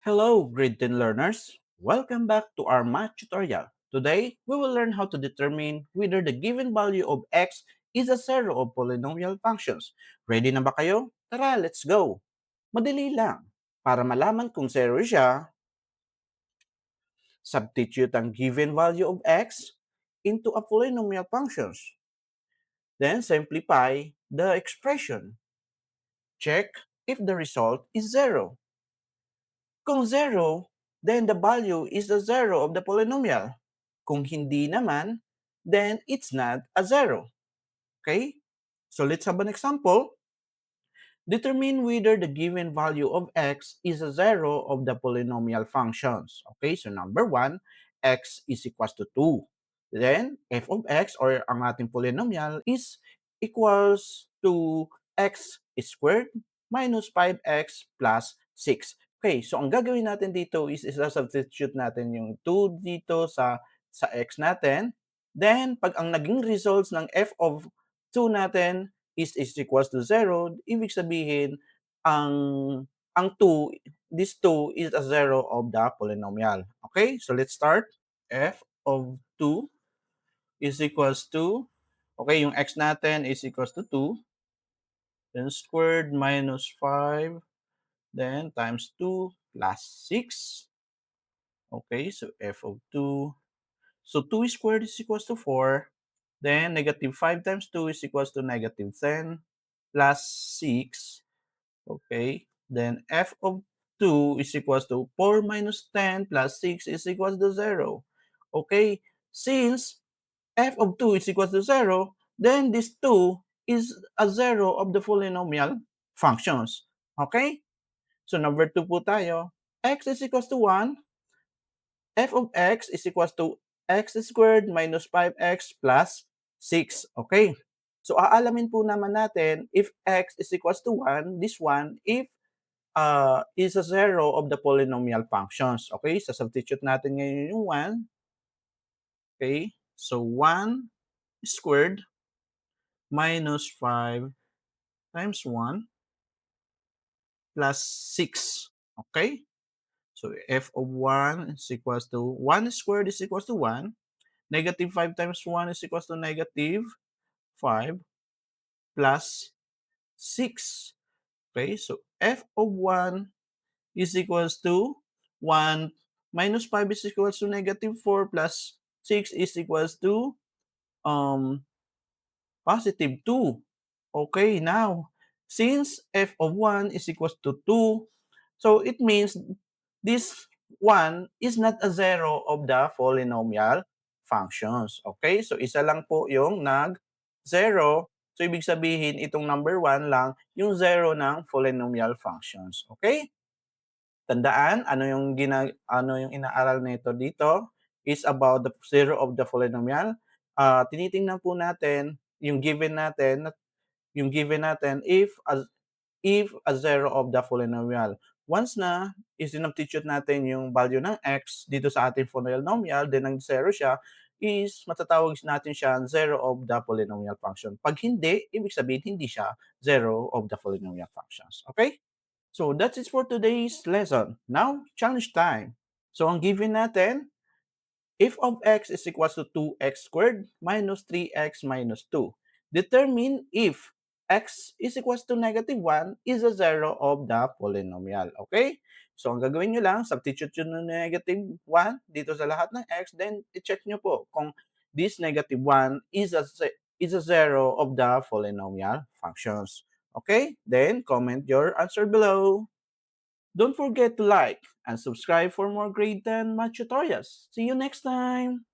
Hello, grade 10 learners. Welcome back to our math tutorial. Today, we will learn how to determine whether the given value of x is a zero of polynomial functions. Ready na ba kayo? Tara, let's go! Madali lang. Para malaman kung zero siya, substitute ang given value of x into a polynomial functions. Then simplify the expression. Check if the result is zero. Kung zero, then the value is the zero of the polynomial. Kung hindi naman, then it's not a zero. Okay? So let's have an example. Determine whether the given value of x is a zero of the polynomial functions. Okay, so number one, x is equals to 2. Then, f of x or ang ating polynomial is equals to x squared minus 5x plus 6. Okay, so ang gagawin natin dito is isa-substitute natin yung 2 dito sa sa x natin. Then, pag ang naging results ng f of 2 natin is, is equals to 0, ibig sabihin, ang ang 2, this 2 is a 0 of the polynomial. Okay, so let's start. f of 2 is equals to, okay, yung x natin is equals to 2, then squared minus 5, then times 2 plus 6. Okay, so f of 2. So 2 squared is equals to 4. Then negative 5 times 2 is equals to negative 10 plus 6. Okay, then f of 2 is equals to 4 minus 10 plus 6 is equals to 0. Okay, since f of 2 is equals to 0, then this 2 is a 0 of the polynomial functions. Okay? So number 2 po tayo. x is equals to 1. f of x is equals to x squared minus 5x plus 6. Okay? So aalamin po naman natin if x is equals to 1, this one, if uh, is a 0 of the polynomial functions. Okay? So substitute natin ngayon yung 1. Okay? So 1 squared minus 5 times 1 plus 6. Okay? So f of 1 is equals to 1 squared is equals to 1. Negative 5 times 1 is equals to negative 5 plus 6. Okay, so f of 1 is equals to 1 minus 5 is equals to negative 4 plus 6 is equals to um, positive 2. Okay, now, since f of 1 is equals to 2, so it means this 1 is not a zero of the polynomial functions. Okay, so isa lang po yung nag-zero. So, ibig sabihin, itong number 1 lang yung zero ng polynomial functions. Okay? Tandaan, ano yung, gina, ano yung inaaral nito dito is about the zero of the polynomial. Uh, tinitingnan po natin yung given natin, yung given natin if a, if a zero of the polynomial. Once na isinubstitute natin yung value ng x dito sa ating polynomial, then ang zero siya, is matatawag natin siya zero of the polynomial function. Pag hindi, ibig sabihin hindi siya zero of the polynomial functions. Okay? So that's it for today's lesson. Now, challenge time. So ang given natin, f of x is equals to 2x squared minus 3x minus 2. Determine if x is equals to negative 1 is a zero of the polynomial. Okay? So, ang gagawin nyo lang, substitute nyo ng negative 1 dito sa lahat ng x, then i-check nyo po kung this negative 1 is a, is a zero of the polynomial functions. Okay? Then, comment your answer below. Don't forget to like and subscribe for more grade 10 math tutorials. See you next time!